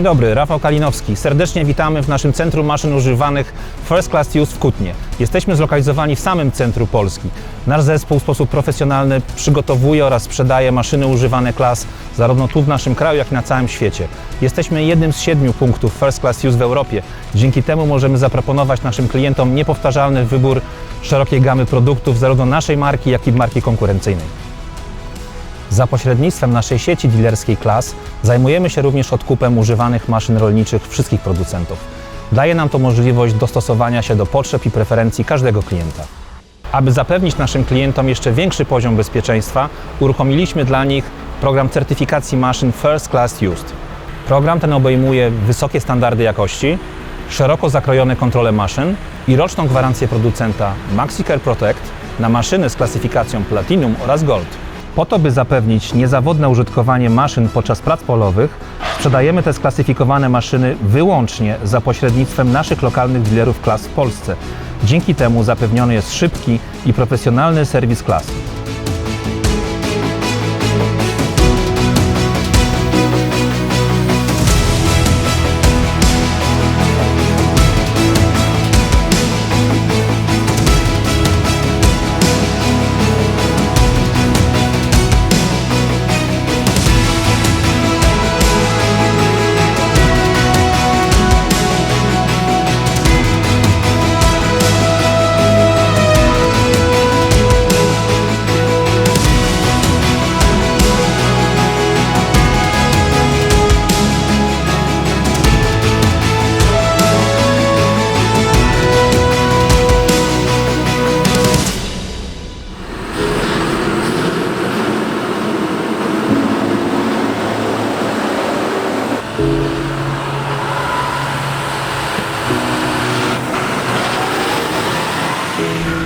Dzień dobry, Rafał Kalinowski. Serdecznie witamy w naszym Centrum Maszyn Używanych First Class Use w Kutnie. Jesteśmy zlokalizowani w samym centrum Polski. Nasz zespół w sposób profesjonalny przygotowuje oraz sprzedaje maszyny używane klas zarówno tu w naszym kraju, jak i na całym świecie. Jesteśmy jednym z siedmiu punktów First Class Use w Europie. Dzięki temu możemy zaproponować naszym klientom niepowtarzalny wybór szerokiej gamy produktów zarówno naszej marki, jak i marki konkurencyjnej. Za pośrednictwem naszej sieci dealerskiej Klas zajmujemy się również odkupem używanych maszyn rolniczych wszystkich producentów. Daje nam to możliwość dostosowania się do potrzeb i preferencji każdego klienta. Aby zapewnić naszym klientom jeszcze większy poziom bezpieczeństwa, uruchomiliśmy dla nich program certyfikacji maszyn First Class Used. Program ten obejmuje wysokie standardy jakości, szeroko zakrojone kontrole maszyn i roczną gwarancję producenta MaxiCare Protect na maszyny z klasyfikacją Platinum oraz Gold. Po to, by zapewnić niezawodne użytkowanie maszyn podczas prac polowych, sprzedajemy te sklasyfikowane maszyny wyłącznie za pośrednictwem naszych lokalnych dealerów klas w Polsce. Dzięki temu zapewniony jest szybki i profesjonalny serwis klas.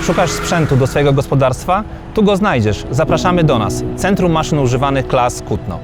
Szukasz sprzętu do swojego gospodarstwa? Tu go znajdziesz. Zapraszamy do nas. Centrum Maszyn Używanych Klas Kutno.